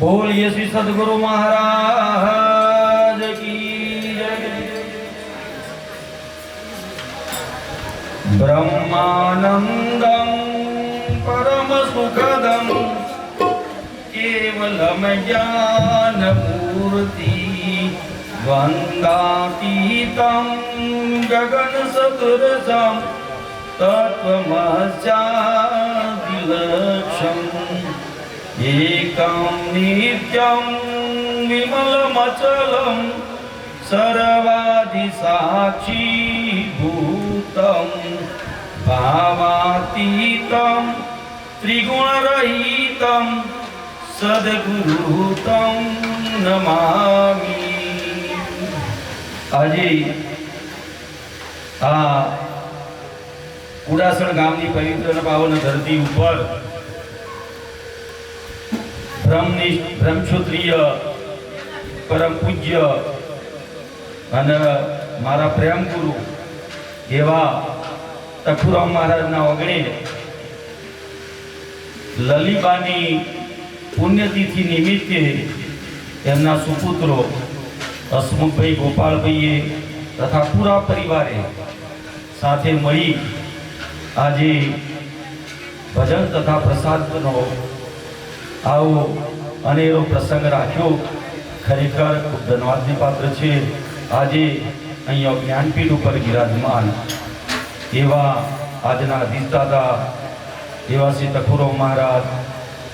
બોલીએ શ્રી સદગુરુ મહારાજ કી બ્રહ્માનંદમ પરમ સુખદમ કેવલમ જ્ઞાનમૂર્તિ વંદાતીતમ ગગન સદૃશમ તત્વમસ્યાદિલક્ષમ. એકમ નિત્યમ વિમલમચલમ સર્વાધિસાક્ષી ભૂતમ ભાવાતીતમ ત્રિગુણરહિતમ સદગુરુતમ નમામિ આજે આ કુડાસણ ગામની પવિત્ર અને પાવન ધરતી ઉપર બ્રહ્મની બ્રહ્મક્ષત્રિય પરમ પૂજ્ય અને મારા પ્રેમ ગુરુ એવા તખુરામ મહારાજના ઓગણે લલીબાની પુણ્યતિથિ નિમિત્તે એમના સુપુત્રો હસમુખભાઈ ગોપાલભાઈએ તથા પૂરા પરિવારે સાથે મળી આજે ભજન તથા પ્રસાદનો આવો અનેરો પ્રસંગ રાખ્યો. ખરેખર ખૂબ ધન્યવાદની પાત્ર છે. આજે અહીંયા જ્ઞાનપીઠ ઉપર બિરાજમાન એવા આજના અધિષ્ઠાતા એવા શ્રી તખુરામ મહારાજ,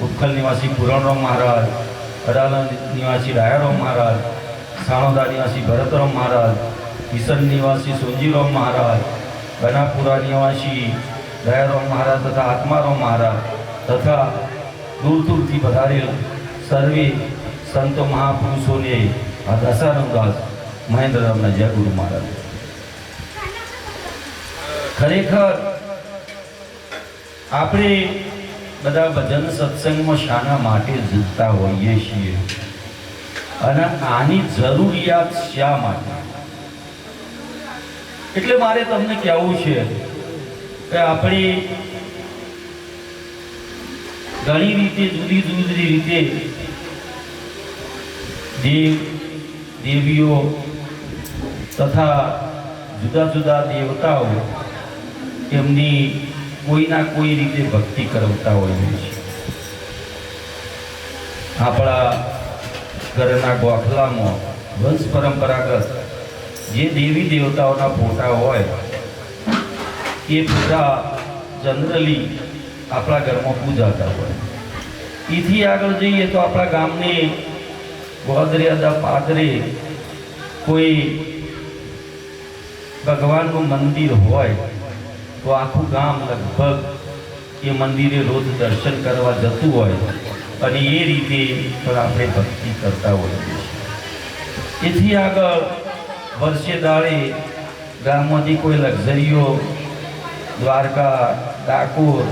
ઉત્કલ નિવાસી પુરણરામ મહારાજ અડાલજ નિવાસી રાયારામ મહારાજ, સાણોદા નિવાસી ભરતરામ મહારાજ, કિશન નિવાસી સોનજીરામ મહારાજ, બનાપુરા નિવાસી દયારામ મહારાજ તથા આત્મારામ મહારાજ તથા દૂર દૂરથી પધારેલ સર્વે સંતો મહાપુરુષોને દશારામદાસ મહેન્દ્રરામના જયગુરુ મહારાજ. ખરેખર આપણે બધા ભજન સત્સંગમાં શાના માટે જીતતા હોઈએ છીએ. અને આની જરૂરિયાત શા માટે? એટલે મારે તમને કહેવું છે કે આપણી ઘણી રીતે જુદી જુદી રીતે દેવ, દેવીઓ તથા જુદા જુદા દેવતાઓ એમની કોઈના કોઈ રીતે ભક્તિ કરાવતા હોય છે. આપણા ઘરના ગોખલામાં વંશ પરંપરાગત જે દેવી દેવતાઓના ફોટા હોય, એ ફોટા જનરલી આપણા ઘરમાં પૂજાતા હોય. એથી આગળ જઈએ તો આપણા ગામની ગોદરિયાદા પાદરે કોઈ ભગવાનનું મંદિર હોય, તો આખું ગામ લગભગ એ મંદિરે રોજ દર્શન કરવા જતું હોય અને એ રીતે પણ આપણે ભક્તિ કરતા હોઈએ એથી આગળ વર્ષે દાળે ગામમાંથી કોઈ લક્ઝરીઓ, દ્વારકા, ડાકોર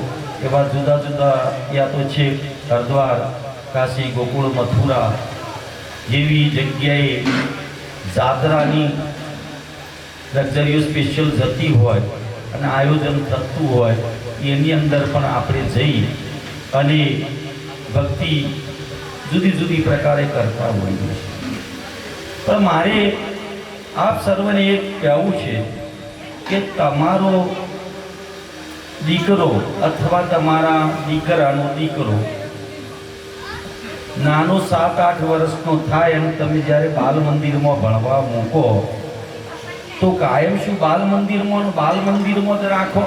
એવા જુદા જુદા યા છે, હરદ્વાર, કાશી, ગોકુળ, મથુરા, જેવી જગ્યાએ જાત્રાની લક્ઝરીઓ સ્પેશિયલ જતી હોય અને આયોજન થતું હોય, એની અંદર પણ આપણે જઈ અને ભક્તિ જુદી જુદી પ્રકારે કરતા હોઈએ પણ મારે આપ સર્વને એક કહેવું છે કે તમારો દીકરો અથવા તમારા દીકરાનો દીકરો. નાનો સાત આઠ વર્ષનો થાય અને તમે જ્યારે બાલ મંદિરમાં ભણવા મૂકો, તો કાયમ શું બાલ મંદિરમાં બાલ મંદિરમાં જ રાખો?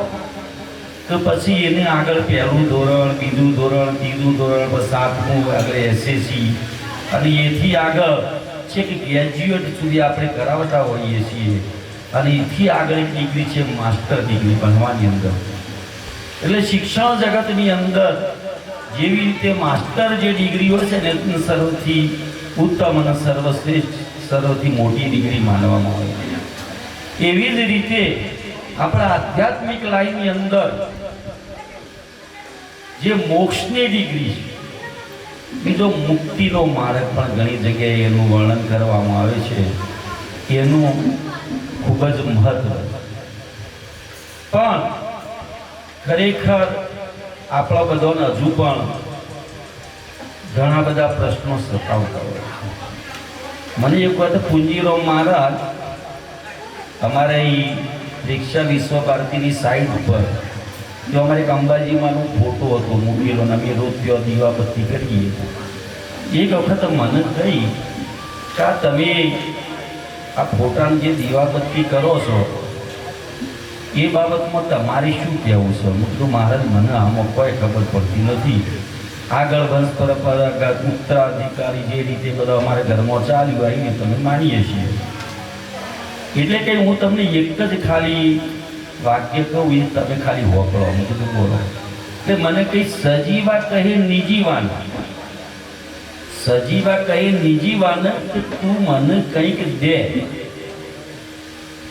તો પછી એને આગળ પહેલું ધોરણ, બીજું ધોરણ, ત્રીજું ધોરણ પછી સાતમું આગળ એસએસસી અને એથી આગળ છે કે ગ્રેજ્યુએટ સુધી આપણે કરાવતા હોઈએ છીએ. અને એથી આગળ ડિગ્રી છે માસ્ટર ડિગ્રી ભણવાની અંદર. એટલે શિક્ષણ જગતની અંદર જેવી રીતે માસ્ટર જે ડિગ્રીઓ છે ને સર્વથી ઉત્તમ અને સર્વશ્રેષ્ઠ સર્વથી મોટી ડિગ્રી માનવામાં આવે છે. એવી જ રીતે આપણા આધ્યાત્મિક લાઈનની અંદર જે મોક્ષની ડિગ્રી છે બીજો મુક્તિનો માર્ગ પણ ઘણી જગ્યાએ એનું વર્ણન કરવામાં આવે છે, એનું ખૂબ જ મહત્વ પણ ખરેખર આપણા બધાને હજુ પણ ઘણા બધા પ્રશ્નો સતાવતા હોય. મને એક વખત પુંજીરામ મહારાજ, અમારે રિક્ષા વિશ્વ ભારતીની સાઈડ ઉપર જો અમારે એક અંબાજીમાંનો ફોટો હતો મૂકેલો અમે રોપ્યો દીવાબત્તી કરીએ એક વખત મને કહી કે તમે આ ફોટાની જે દીવાબત્તી કરો છો એ બાબતમાં તમારે શું કહેવું છે? મેં મહારાજ મને આમાં કોઈ ખબર પડતી નથી. આગળ વંશ પરંપરાગત ઉત્તરાધિકારી જે રીતે બધા અમારા ઘરમાં ચાલ્યું એને તમે માનીએ છીએ. એટલે કે હું તમને એક જ ખાલી વાક્ય કહું એ તમે ખાલી હોકળો. હું કીધું બોલો. એટલે મને કંઈ સજીવા કહે નિજીવાન સજીવા કહે નિજીવાન કે તું મને કંઈક દે.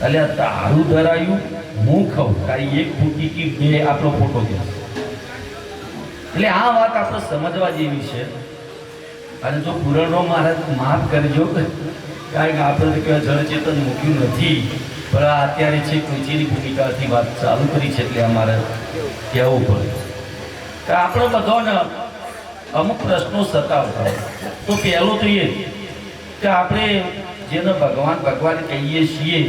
એટલે તારું ધરાયું. હું ખાઉં તારી એક ફૂટી કે બે આપણો ફોટો દે. એટલે આ વાત આપણે સમજવા જેવી છે. અને જો પુરાણો મહારાજ માફ કરજો, કારણ કે આપણે તો જળચેતન મૂક્યું નથી. પણ આ અત્યારે છે કોઈચીની ભૂમિકાથી વાત ચાલુ કરી છે એટલે અમારે કહેવું પડે. કે આપણે બધાને અમુક પ્રશ્નો સતાવતા હોય. તો પહેલો તો એ કે આપણે જેને ભગવાન ભગવાન કહીએ છીએ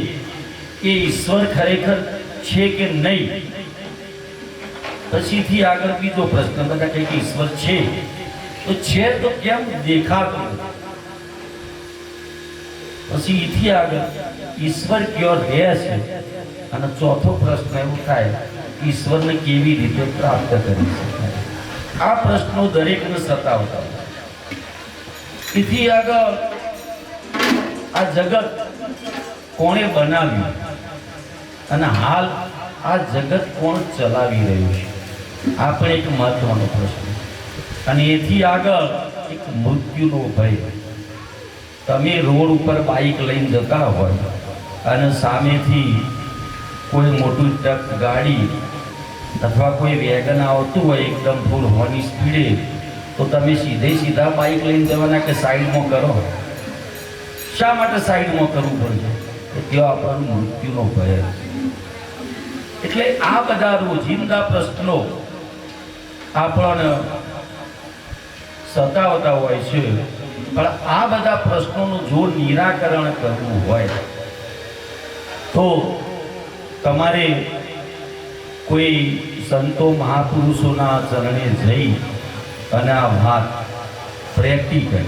એ ઈશ્વર ખરેખર છે કે નહીં? પછીથી આગળ બીજો પ્રશ્ન, બધા કહે કે ઈશ્વર છે. તો છે તો કેમ દેખાતો? પછી એથી આગળ, ઈશ્વર કયો રહે છે? અને ચોથો પ્રશ્ન એવું થાય, ઈશ્વરને કેવી રીતે પ્રાપ્ત કરી શકાય? આ પ્રશ્નો દરેકને સતાવતા. એથી આગળ આ જગત કોણે બનાવ્યું? અને હાલ આ જગત કોણ ચલાવી રહ્યું છે? આ પણ એક મહત્વનો પ્રશ્ન. અને એથી આગળ એક મૃત્યુનો ભય. તમે રોડ ઉપર બાઇક લઈને જતા હોય અને સામેથી કોઈ મોટું ટ્રક, ગાડી અથવા કોઈ વેગન આવતું હોય, એકદમ ફૂલ હોની સ્પીડે, તો તમે સીધે સીધા બાઇક લઈને જવાના કે સાઈડમાં કરો? શા માટે સાઈડમાં કરવું પડશે તો ત્યાં આપણને મૃત્યુનો ભય. છે. એટલે આ બધા રોજિંદા પ્રશ્નો આપણને સતાવતા હોય છે. પણ આ બધા પ્રશ્નોનું જો નિરાકરણ કરવું હોય તો તમારે કોઈ સંતો મહાપુરુષોના ચરણે જઈ અને આ વાત પ્રેક્ટિકલ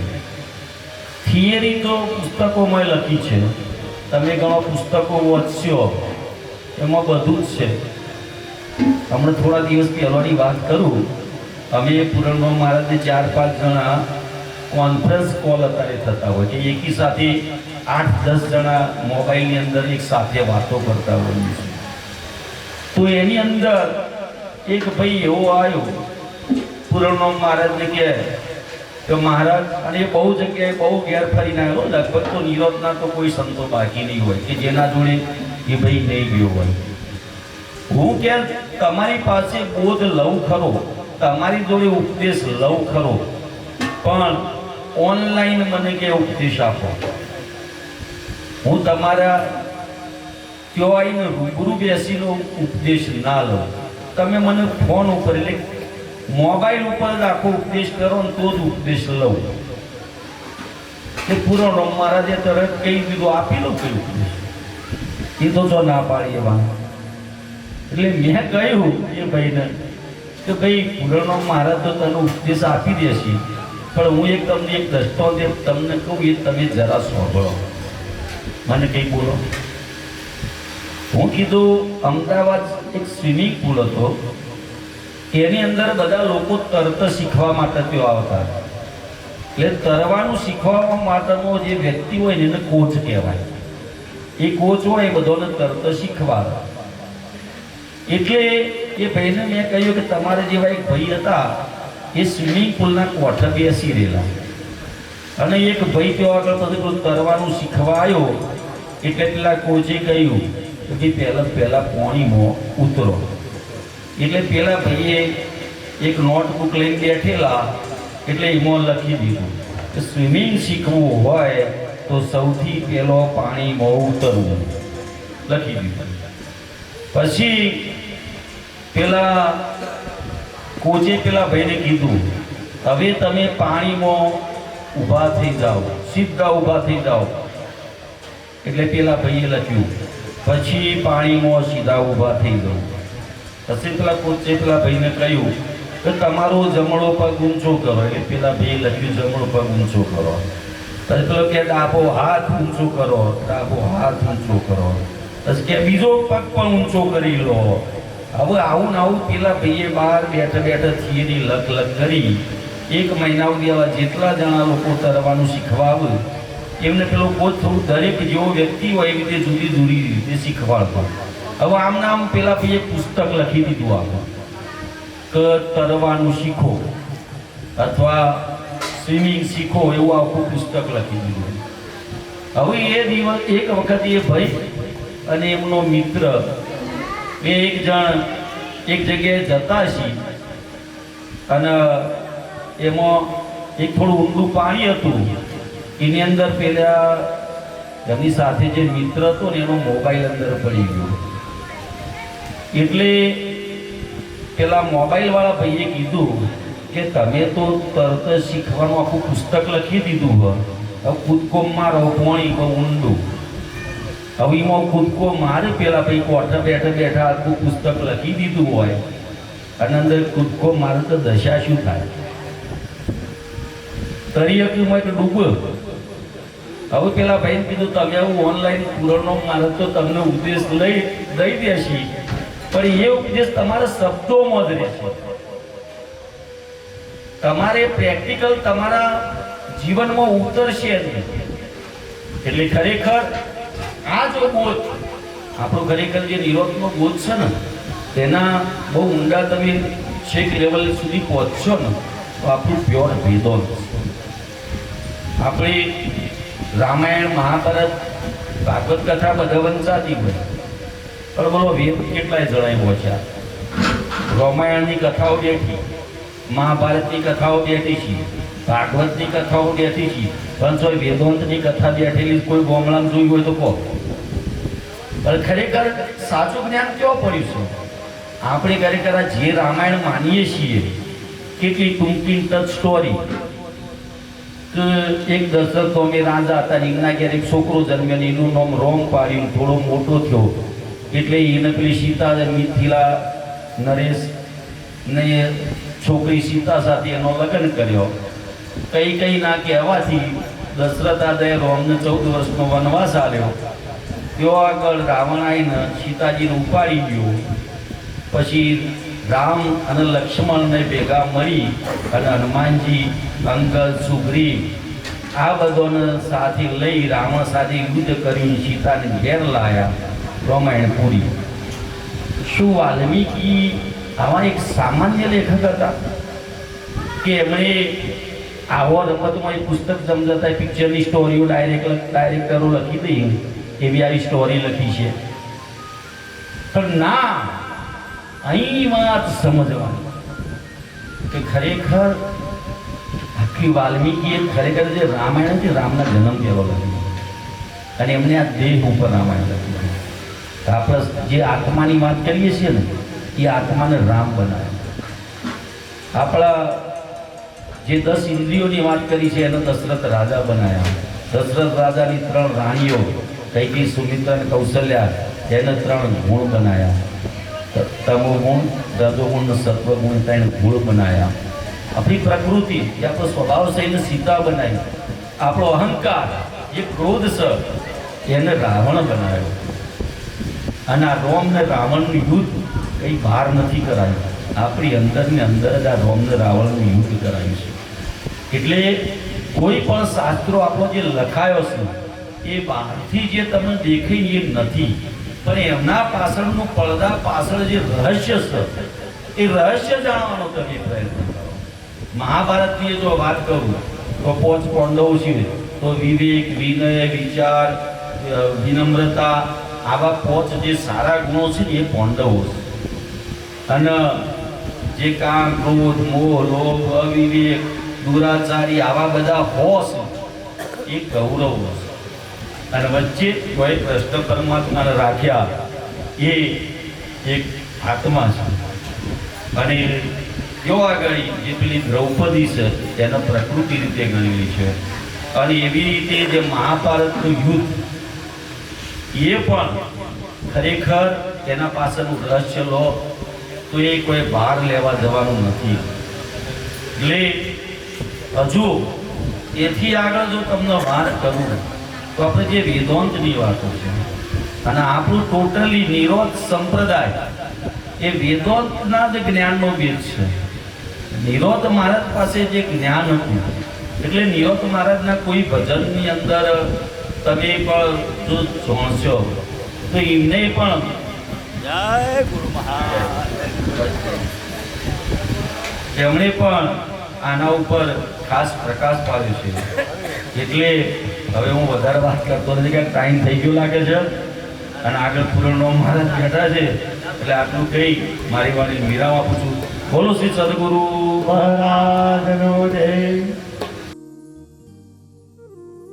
થિયરી તો પુસ્તકોમાં લખી છે. તમે ઘણો પુસ્તકો વાંચશો એમાં બધું જ છે. હમણાં થોડા દિવસ પહેલાંની વાત કરું. અમે પુરણમાં મહારાજને ચાર પાંચ જણા કોન્ફરન્સ કોલ અત્યારે થતા હોય કે એકી સાથે આઠ દસ જણા મોબાઈલની અંદર એક સાથે વાતો કરતા હોઈએ છીએ. તો એની અંદર એક ભાઈ એવો આવ્યો. પૂરણનો મહારાજને કહે, કે મહારાજ, અને એ બહુ જગ્યાએ બહુ ગેરફરીને આવ્યો. લગભગ તો નિરોધના તો કોઈ સંતો બાકી નહીં હોય, કે જેના જોડે એ ભાઈ, નહીં ગયો હોય હું કે તમારી પાસે બોધ લઉં ખરો, તમારી જોડે ઉપદેશ લઉં ખરો, પણ ઓનલાઈન મને કે ઉપદેશ આપો? હું તમારા ત્યાં આવીને રૂબરૂ બેસીનો ઉપદેશ ના લઉં. તમે મને ફોન ઉપર એટલે મોબાઈલ ઉપર જ આખો ઉપદેશ કરો ને તો જ ઉપદેશ લઉં. એ પૂરો મહારાજે તરત કહી દીધું, આપી લો કઈ ઉપદેશ. એ તો ના પાડી એવા એટલે મેં કહ્યું એ ભાઈને કે ભાઈ પુરાણો મહારાજ તો તને ઉપદેશ આપી દેશે, પણ હું એક તમને એક દ્રષ્ટાંત તમને કહું, એ તમે જરા સાંભળો. મને કંઈ બોલો? હું કીધું, અમદાવાદ એક સ્વિમિંગ પુલ હતો, એની અંદર બધા લોકો તરત શીખવા માટે ત્યાં આવતા. એટલે તરવાનું શીખવા માટેનો જે વ્યક્તિ હોય ને એને કોચ કહેવાય. એ કોચ હોય, એ બધોને તરત શીખવા એટલે એ ભાઈને મેં કહ્યું કે તમારા જેવા એક ભાઈ હતા, એ સ્વિમિંગ પુલના કોઠે બેસી રહેલા. અને એક ભાઈ ત્યાં આગળ બધું તરવાનું શીખવા આવ્યો એટલે પેલા કોચે કહ્યું કે ભાઈ પહેલાં પહેલાં પાણીમાં ઉતરો. એટલે પેલા ભાઈએ એક નોટબુક લઈને બેઠેલા, એટલે એમાં લખી દીધું કે સ્વિમિંગ શીખવું હોય તો સૌથી પહેલો પાણી પાણીમાં ઉતરવું. લખી દીધું. પછી પેલા કોચે પેલા ભાઈને કીધું, હવે તમે પાણીમાં ઊભા થઈ જાઓ, સીધા ઊભા થઈ જાઓ. એટલે પેલા ભાઈએ લખ્યું, પછી પાણીમાં સીધા ઊભા થઈ જાઓ. પછી પેલા કોચે પેલા ભાઈને કહ્યું કે તમારો જમણો પગ ઊંચો કરો. એટલે પેલા ભાઈએ લખ્યું, જમણો પગ ઊંચો કરો. પેલો કે ડાબો હાથ ઊંચો કરો ડાબો હાથ ઊંચો કરો. પછી કે બીજો પગ પણ ઊંચો કરી લો. હવે આવું ને આવું પેલા ભાઈએ બહાર બેઠા બેઠા થિયરી લખ લખ કરી. એક મહિના સુધી આવા જેટલા જણા લોકો તરવાનું શીખવાવે, એમને પેલો કોચ થોડું દરેક જેવો વ્યક્તિ હોય એવી રીતે જુદી જુદી રીતે શીખવાડતો. હવે આમ નામ પેલા ભાઈએ પુસ્તક લખી દીધું આમાં. કે તરવાનું શીખો. અથવા સ્વિમિંગ શીખો એવું આખું પુસ્તક લખી દીધું. હવે એ દિવસ, એક વખત એ ભાઈ અને એમનો મિત્ર એ એક જણ એક જગ્યાએ જતા છીએ અને એમાં એક થોડું ઊંડું પાણી હતું. એની અંદર પેલા એમની સાથે જે મિત્ર હતો ને એનો મોબાઈલ અંદર પડી ગયો. એટલે પેલા મોબાઈલ વાળા ભાઈએ કીધું કે તમે તો તરત શીખવાનું આખું પુસ્તક લખી દીધું હવે હવે કૂદકો મારો પોણી ઊંડું. હવે એમાં કૂદકો મારે પેલા ભાઈ કોઠે બેઠા બેઠા આખું પુસ્તક લખી દીધું હોય. અને અંદર કૂદકો મારે તો દશા શું થાય? તરી હકીમાં કે ડૂબ. હવે પેલા ભાઈને કીધું, તમે હું ઓનલાઈન પૂરણનો મારે તો તમને ઉપદેશ લઈ, દઈ દેશી. પણ એ ઉપદેશ તમારા શબ્દોમાં જ રહેશે. તમારે પ્રેક્ટિકલ તમારા જીવનમાં ઉતરશે એટલે ખરેખર આ જો બોધ આપણો ખરેખર જે નિરોધનો બોધ છે ને, તેના બહુ ઊંડા તમે છેક લેવલ સુધી પહોંચશો ને, તો આપણું પ્યોર ભેદો આપણે રામાયણ, મહાભારત, ભાગવત કથા બધા વંચાતી હોય. પણ બોલો, વેદ કેટલાય જણાવ્યો છે રામાયણની કથાઓ બેઠી. મહાભારતની કથાઓ બેઠી છે, ભાગવતની કથાઓ બેઠી છે, પણ જો વેદાંતની કથા બેઠેલી કોઈ ગોમડામાં જોઈ હોય તો કહો. પણ ખરેખર સાચું જ્ઞાન કેવો પડ્યું છે? આપણે ખરેખર આ જે રામાયણ માનીએ છીએ, કેટલી ટૂંકી ટચ સ્ટોરી એક દશરથ અમે રાજા હતા, એમના ઘેર એક છોકરો જન્મ્યો એનું નામ રોમ પાડ્યું થોડો મોટો થયો. એટલે એને પેલી સીતા મિથિલા, નરેશ ને છોકરી સીતા સાથે એનો લગ્ન કર્યો. કઈ કઈ ના કહેવાથી દશરથ દાદાએ રોમને ચૌદ વર્ષનો વનવાસ આવ્યો તેઓ આગળ રાવણ આવીને સીતાજીને ઉપાડી ગયો. પછી રામ અને લક્ષ્મણને ભેગા મળી અને હનુમાનજી અંગલ સુગ્રીવ આ બધોને સાથે લઈ રાવણ સાથે યુદ્ધ કર્યું સીતાને ઘેર લાયા. રામાયણ પૂરી શું વાલ્મીકી આવા એક સામાન્ય લેખક હતા કે એમણે આવો રમતમાં એ પુસ્તક સમજાતા પિક્ચરની સ્ટોરીઓ ડાયરેક્ટ ડાયરેક્ટરો લખી દઈ એવી આવી સ્ટોરી લખી છે. પણ ના, અહીં વાત સમજવાની કે ખરેખર આખી વાલ્મીકીએ ખરેખર જે રામાયણ છે રામના જન્મ કેવો લખ્યું અને એમને આ દેહ ઉપર રામાયણ લખ્યું. આપણે જે આત્માની વાત કરીએ છીએ ને એ આત્માને રામ બનાવે. આપણા જે દસ ઇન્દ્રિયોની વાત કરી છે, એને દશરથ રાજા બનાવ્યા દશરથ રાજાની ત્રણ રાણીઓ કૈકી સુમિત્ર અને કૌશલ્યા, એને ત્રણ ગુણ બનાવ્યા તમો ગુણ રજોગુણ સત્વગુણ ત્રણ ગુણ બનાવ્યા આપણી પ્રકૃતિ, એ આપણો સ્વભાવ એને સીતા બનાવી. આપણો અહંકાર જે ક્રોધ છે, એને રાવણ બનાવ્યો. અને આ રોમ ને રાવણનું યુદ્ધ કંઈ બહાર નથી કરાયું. આપણી અંદરની અંદર જ આ રોમ ને રાવણનું યુદ્ધ કરાયું છે. એટલે કોઈ પણ શાસ્ત્રો આપણો જે લખાયો છે, એ બહારથી જે તમે દેખાય એ નથી. પણ એમના પાછળનું પડદા પાછળ જે રહસ્ય છે, એ રહસ્ય જાણવાનો તમે પ્રયત્ન કરો. મહાભારતની જો વાત કરું, તો પોચ પાંડવ છે તો વિવેક, વિનય, વિચાર વિનમ્રતા, આવા પોચ જે સારા ગુણો છે એ પાંડવો છે. અને જે કામ, ક્રોધ, મોહ, લોભ, અવિવેક, દુરાચારી, આવા બધા હોશ એ ગૌરવ હોશ. અને વચ્ચે કોઈ પ્રશ્ન પરમાત્માને રાખ્યા એ એક આત્મા છે. અને જોવા ગઈ જે પેલી દ્રૌપદી છે એને પ્રકૃતિ રીતે ગણેલી છે. અને એવી રીતે જે મહાભારતનું યુદ્ધ, એ પણ ખરેખર એના પાસેનું રહસ્ય લો તો એ કોઈ ભાર લેવા જવાનું નથી. એટલે હજુ એથી આગળ જો તમને વાર કરું, તો આપણે જે વેદાંતની વાતો છે, અને આપણું ટોટલી નિરોધ સંપ્રદાય, એ વેદાંતના જ જ્ઞાનનો વેદ છે. નિરોધ મહારાજ પાસે જે જ્ઞાન હતું, એટલે નિરોધ મહારાજના કોઈ ભજનની અંદર તમે પણ જો જોણશો, તો એમને પણ જય ગુરુ મહારાજ. એમણે પણ આના ઉપર ખાસ પ્રકાશ પાડ્યો છે. એટલે હવે હું વધારે વાત કરતો નથી કે ટાઈમ થઈ ગયો લાગે છે. અને આગળ પૂરણનો મહારાજ બેઠા છે. એટલે આટલું કહી મારી વાણી વિરામ આપું છું. બોલો શ્રી સદગુરુ. મહારાજનો જય.